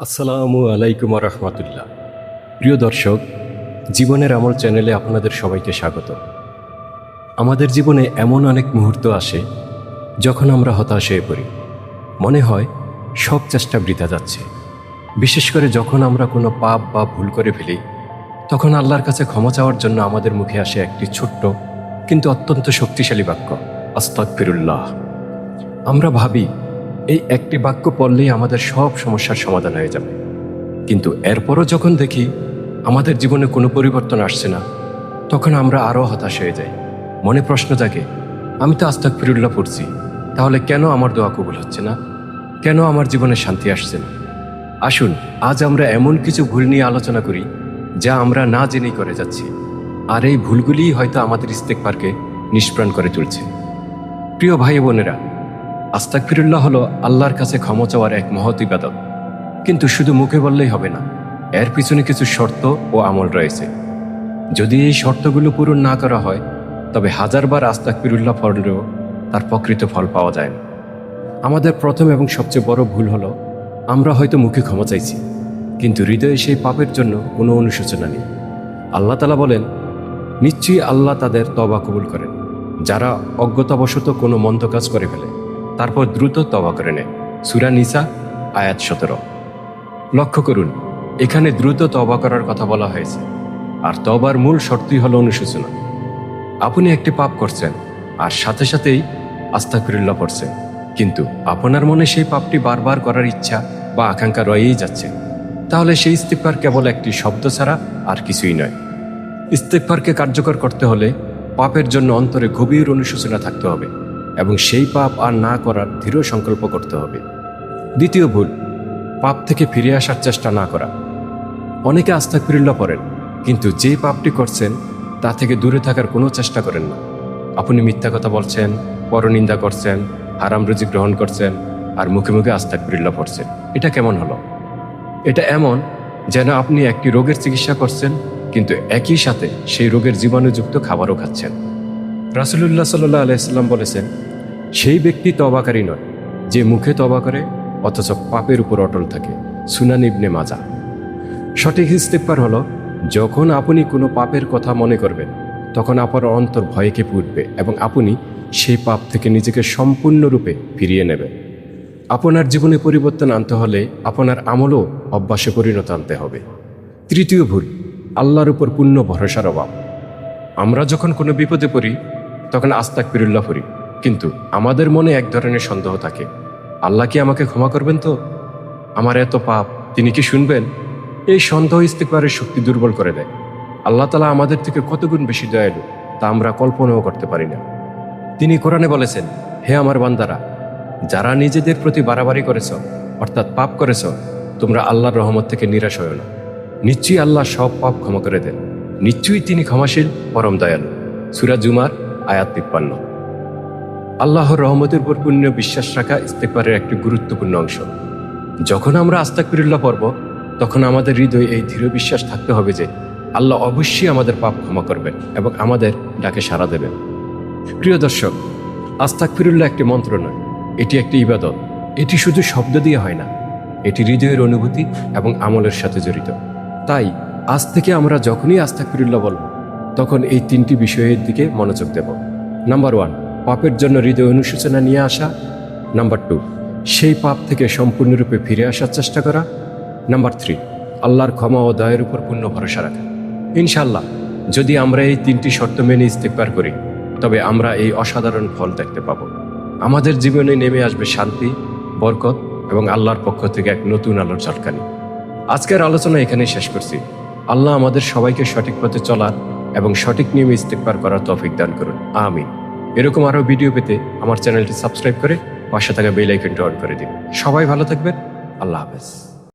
আসসালামু আলাইকুম রহমতুল্লাহ। প্রিয় দর্শক, জীবনের আমল চ্যানেলে আপনাদের সবাইকে স্বাগত। আমাদের জীবনে এমন অনেক মুহূর্ত আসে যখন আমরা হতাশ হয়ে পড়ি। মনে হয় সব চেষ্টা বৃথা যাচ্ছে। বিশেষ করে যখন আমরা কোনো পাপ বা ভুল করে ফেলি, তখন আল্লাহর কাছে ক্ষমা চাওয়ার জন্য আমাদের মুখে আসে একটি ছোট্ট কিন্তু অত্যন্ত শক্তিশালী বাক্য আস্তাক ফিরুল্লাহ আমরা ভাবি এই একটি বাক্য পড়লেই আমাদের সব সমস্যার সমাধান হয়ে যাবে। কিন্তু এরপরও যখন দেখি আমাদের জীবনে কোনো পরিবর্তন আসছে না, তখন আমরা আরও হতাশ হয়ে যাই। মনে প্রশ্ন জাগে, আমি তো আস্তাক ফিরুল্লাহ পড়ছি, তাহলে কেন আমার দোয়া কবুল হচ্ছে না? কেন আমার জীবনে শান্তি আসছে না? আসুন, আজ আমরা এমন কিছু ভুল নিয়ে আলোচনা করি, যা আমরা না জেনেই করে যাচ্ছি, আর এই ভুলগুলিই হয়তো আমাদের ইস্তেকবারকে নিষ্প্রাণ করে তুলছে। প্রিয় ভাই বোনেরা আস্তাকফিরুল্লাহ হলো আল্লাহর কাছে ক্ষমা চাওয়ার এক মহৎ ইবাদত। কিন্তু শুধু মুখে বললেই হবে না, এর পিছনে কিছু শর্ত ও আমল রয়েছে। যদি এই শর্তগুলো পূরণ না করা হয়, তবে হাজারবার আস্তাকফিরুল্লাহ পড়লেও তার প্রকৃত ফল পাওয়া যায় না। আমাদের প্রথম এবং সবচেয়ে বড় ভুল হলো, আমরা হয়তো মুখে ক্ষমা চাইছি, কিন্তু হৃদয়ে সেই পাপের জন্য কোনো অনুশোচনা নেই। আল্লাহ তালা বলেন, নিশ্চয়ই আল্লাহ তাদের তবা কবুল করেন, যারা অজ্ঞতাবশত কোনো মন্দ কাজ করে ফেলে। তারপর দ্রুত তবা করে নেয় সুরা নিসা, আয়াত সতেরো। লক্ষ্য করুন, এখানে দ্রুত তবা করার কথা বলা হয়েছে। আর তবার মূল শর্তই হলো অনুশোচনা। আপনি একটি পাপ করছেন, আর সাথে সাথেই আস্থা ফিরুল্লাহ পড়ছেন। কিন্তু আপনার মনে সেই পাপটি বারবার করার ইচ্ছা বা আকাঙ্ক্ষা রয়েই যাচ্ছে। তাহলে সেই ইস্তিফার কেবল একটি শব্দ ছাড়া আর কিছুই নয়। ইস্তেকফারকে কার্যকর করতে হলে পাপের জন্য অন্তরে গভীর অনুশোচনা থাকতে হবে। এবং সেই পাপ আর না করার দৃঢ় সংকল্প করতে হবে। দ্বিতীয় ভুল, পাপ থেকে ফিরে আসার চেষ্টা না করা। অনেকে আস্থা ফিরুল্লা পড়েন, কিন্তু যে পাপটি করছেন, তা থেকে দূরে থাকার কোনো চেষ্টা করেন না। আপনি মিথ্যা কথা বলছেন, পরনিন্দা করছেন, হারাম রুজি গ্রহণ করছেন, আর মুখে মুখে আস্থা ফিরুল্লা পড়ছেন। এটা কেমন হলো? এটা এমন যেন আপনি একটি রোগের চিকিৎসা করছেন, কিন্তু একই সাথে সেই রোগের জীবাণুযুক্ত খাবারও খাচ্ছেন। রাসুলুল্লাহ সাল্লাহ আলাইসাল্লাম বলেছেন সেই ব্যক্তি তবাকারী নয়, যে মুখে তবা করে, অথচ পাপের উপর অটল থাকে, সুনান মাজা। সঠিক ইস্তেকবার হলো, যখন আপনি কোনো পাপের কথা মনে করবেন, তখন আপনার অন্তর ভয়কে উঠবে এবং আপনি সেই পাপ থেকে নিজেকে সম্পূর্ণরূপে ফিরিয়ে নেবেন। আপনার জীবনে পরিবর্তন আনতে হলে আপনার আমলও অভ্যাসে পরিণত আনতে হবে। তৃতীয় ভুল, আল্লাহর উপর পূর্ণ ভরসার অভাব। আমরা যখন কোনো বিপদে পড়ি, তখন আস্তাক ফিরুল্লাহ পড়ি। কিন্তু আমাদের মনে এক ধরনের সন্দেহ থাকে। আল্লাহ কি আমাকে ক্ষমা করবেন তো? আমার এত পাপ, তিনি কি শুনবেন? এই সন্দেহ ইস্তেকবারের শক্তি দুর্বল করে দেয়। আল্লাহ তালা আমাদের থেকে কতগুণ বেশি দয়ালু, তা আমরা কল্পনাও করতে পারি না। তিনি কোরআনে বলেছেন, হে আমার বান্দারা, যারা নিজেদের প্রতি বাড়াবাড়ি করেছ, অর্থাৎ পাপ করেছ, তোমরা আল্লাহর রহমত থেকে নিরাশ হও না। নিশ্চয়ই আল্লাহ সব পাপ ক্ষমা করে দেন। নিশ্চয়ই তিনি ক্ষমাশীল, পরম দয়ালু। সুরা জুমার আয়াত তিপ্পান্ন। আল্লাহর রহমতের উপর পূর্ণ বিশ্বাস রাখা ইস্তেকবারের একটি গুরুত্বপূর্ণ অংশ। যখন আমরা আস্তাকবিরুল্লাহ পর্ব তখন আমাদের হৃদয়ে এই দৃঢ় বিশ্বাস থাকতে হবে যে আল্লাহ অবশ্যই আমাদের পাপ ক্ষমা করবেন এবং আমাদের ডাকে সাড়া দেবেন। প্রিয় দর্শক, আস্তাকফিরুল্লাহ একটি মন্ত্র নয়, এটি একটি ইবাদত। এটি শুধু শব্দ দিয়ে হয় না, এটি হৃদয়ের অনুভূতি এবং আমলের সাথে জড়িত। তাই আজ থেকে আমরা যখনই আস্তাকফিরুল্লাহ বলব, তখন এই তিনটি বিষয়ের দিকে মনোযোগ দেব। নাম্বার ওয়ান পাপের জন্য হৃদয় অনুশোচনা নিয়ে আসা। নাম্বার টু, সেই পাপ থেকে সম্পূর্ণরূপে ফিরে আসার চেষ্টা করা। নাম্বার থ্রি, আল্লাহর ক্ষমা ও দয়ের উপর পূর্ণ ভরসা রাখা। ইনশাল্লাহ যদি আমরা এই তিনটি শর্ত মেনে ইস্তেকবার করি, তবে আমরা এই অসাধারণ ফল দেখতে পাব। আমাদের জীবনে নেমে আসবে শান্তি, বরকত এবং আল্লাহর পক্ষ থেকে এক নতুন আলোর ঝলকানি। আজকের আলোচনা এখানেই শেষ করছি। আল্লাহ আমাদের সবাইকে সঠিক পথে চলার এবং সঠিক নিয়মে ইস্তেকবার করার তৌফিক দান করুন। আমিন। এরকম আরও ভিডিও পেতে আমার চ্যানেলটি সাবস্ক্রাইব করে পাশে থাকা বেল আইকনটি অন করে দিন। সবাই ভালো থাকবেন। আল্লাহ হাফেজ।